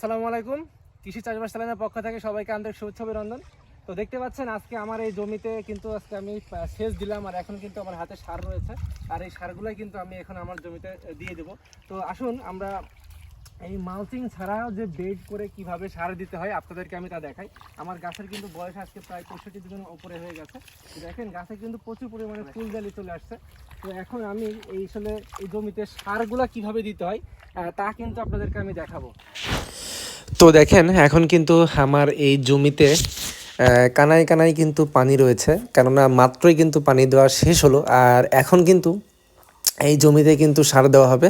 আসসালামু আলাইকুম। কৃষি চাষবাস চ্যানেলের পক্ষ থেকে সবাইকে আন্তরিক শুভেচ্ছা অভিনন্দন। তো দেখতে পাচ্ছেন আজকে আমার এই জমিতে কিন্তু আজকে আমি সেচ দিলাম আর এখন কিন্তু আমার হাতে সার রয়েছে। আর এই সারগুলোই কিন্তু আমি এখন আমার জমিতে দিয়ে দেবো। তো আসুন আমরা এই মালচিং ছাড়াও যে বেড করে কীভাবে সার দিতে হয় আপনাদেরকে আমি তা দেখাই। আমার গাছের কিন্তু বয়স আজকে প্রায় পঁয়ষট্টি দিনের উপরে হয়ে গেছে। দেখেন গাছে কিন্তু প্রচুর পরিমাণে ফুল জালি চলে আসছে। তো এখন আমি এই আসলে এই জমিতে সারগুলা কীভাবে দিতে হয় তা কিন্তু আপনাদেরকে আমি দেখাবো। তো দেখেন, এখন কিন্তু আমার এই জমিতে কানায় কানায় কিন্তু পানি রয়েছে, কেননা মাত্রই কিন্তু পানি দেওয়া শেষ হলো, আর এখন কিন্তু এই জমিতে কিন্তু সার দেওয়া হবে।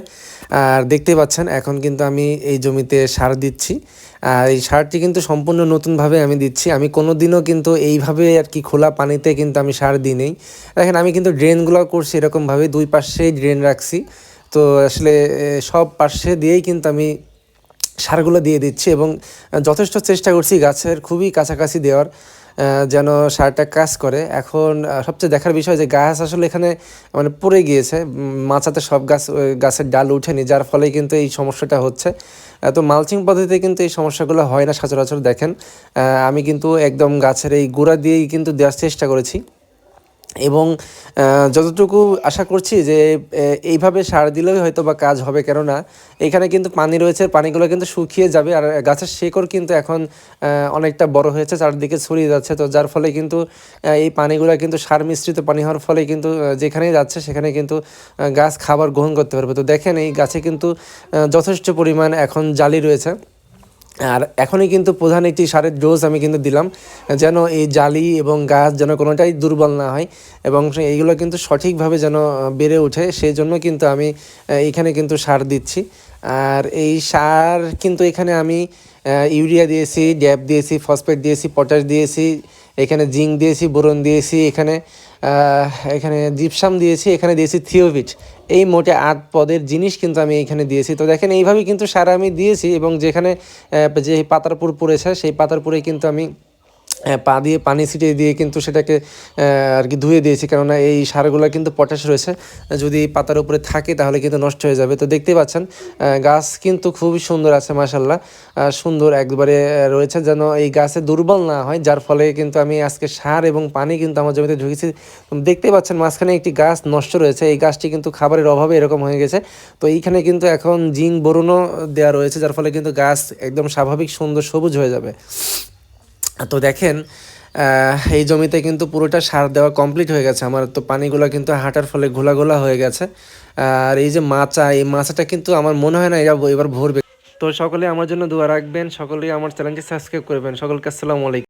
আর দেখতে পাচ্ছেন, এখন কিন্তু আমি এই জমিতে সার দিচ্ছি, আর এই সারটি কিন্তু সম্পূর্ণ নতুনভাবে আমি দিচ্ছি। আমি কোনো দিনও কিন্তু এইভাবে আর কি খোলা পানিতে কিন্তু আমি সার দিই নেই। দেখেন, আমি কিন্তু ড্রেনগুলো করছি এরকমভাবে, দুই পাশেই ড্রেন রাখছি। তো আসলে সব পাশে দিয়েই কিন্তু আমি সারগুলো দিয়ে দিচ্ছি এবং যথেষ্ট চেষ্টা করছি গাছের খুবই কাছাকাছি দেওয়ার যেন সারটা কাজ করে। এখন সবচেয়ে দেখার বিষয় যে গাছ আসলে এখানে মানে পড়ে গিয়েছে মাচাতে সব গাছ গাছের ডাল উঠেনি, যার ফলে কিন্তু এই সমস্যাটা হচ্ছে। তো মালচিং পদ্ধতিতে কিন্তু এই সমস্যাগুলো হয় না, সচরাচর দেখেন। আমি কিন্তু একদম গাছের এই গোড়া দিয়েই কিন্তু দেওয়ার চেষ্টা করেছি। এবং যতটুকু আশা করছি যে এইভাবে সার দিলেই হয়তো বা কাজ হবে, কেননা এখানে কিন্তু পানি রয়েছে, পানিগুলো কিন্তু শুকিয়ে যাবে আর গাছের শেকড় কিন্তু এখন অনেকটা বড় হয়েছে, চারদিকে ছড়িয়ে যাচ্ছে। তো যার ফলে কিন্তু এই পানিগুলো কিন্তু সার মিশ্রিত পানি হওয়ার ফলে কিন্তু যেখানেই যাচ্ছে সেখানে কিন্তু গাছ খাবার গ্রহণ করতে পারবে। তো দেখেন এই গাছে কিন্তু যথেষ্ট পরিমাণ এখন জালি রয়েছে। আর এখনই কিন্তু প্রধান একটি সারের ডোজ আমি কিন্তু দিলাম, যেন এই জালি এবং গাছ যেন কোনোটাই দুর্বল না হয় এবং এইগুলো কিন্তু সঠিকভাবে যেন বেড়ে ওঠে। সেই জন্য কিন্তু আমি এখানে কিন্তু সার দিচ্ছি। আর এই সার কিন্তু এখানে আমি ইউরিয়া দিয়েছি, ড্যাপ দিয়েছি, ফসফেট দিয়েছি, পটাশ দিয়েছি এখানে জিঙ্ক দিয়েছি, বোরন দিয়েছি, এখানে এখানে জিপসাম দিয়েছি, এখানে দিয়েছি থিওভিট এই মোটে আট পদের জিনিস কিন্তু আমি এখানে দিয়েছি। তো দেখেন, এইভাবেই কিন্তু সার আমি দিয়েছি এবং যেখানে যে পাতারপুর পড়েছে, সেই পাতারপুরে কিন্তু আমি পা দিয়ে, পানি ছিটিয়ে দিয়ে কিন্তু সেটাকে আর কি ধুয়ে দিয়েছি। কেননা এই সারগুলো কিন্তু পটাশ রয়েছে। যদি পাতার উপরে থাকে তাহলে কিন্তু নষ্ট হয়ে যাবে। তো দেখতেই পাচ্ছেন গাছ কিন্তু খুবই সুন্দর আছে মাসাল্লাহ সুন্দর একবারে রয়েছে যেন এই গাছে দুর্বল না হয়, যার ফলে কিন্তু আমি আজকে সার এবং পানি কিন্তু আমার জমিতে ঢুকেছি। দেখতেই পাচ্ছেন, মাঝখানে একটি গাছ নষ্ট রয়েছে। এই গাছটি কিন্তু খাবারের অভাবে এরকম হয়ে গেছে। তো এইখানে কিন্তু এখন জিঙ্ক বোরনও দেওয়া রয়েছে, যার ফলে কিন্তু গাছ একদম স্বাভাবিক সুন্দর সবুজ হয়ে যাবে। তো দেখেন এই জমিতে কিন্তু পুরোটা সার দেওয়া কমপ্লিট হয়ে গেছে। আমার তো পানিগুলো কিন্তু হাঁটার ফলে ঘোলা ঘোলা হয়ে গেছে। আর এই যে মাচা, এই মাচাটা কিন্তু আমার মনে হয় না এরা এবার ভরবে। তো সকলে আমার জন্য দোয়া রাখবেন, সকলেই আমার চ্যানেলটি সাবস্ক্রাইব করবেন। সকলকে আসসালামু আলাইকুম।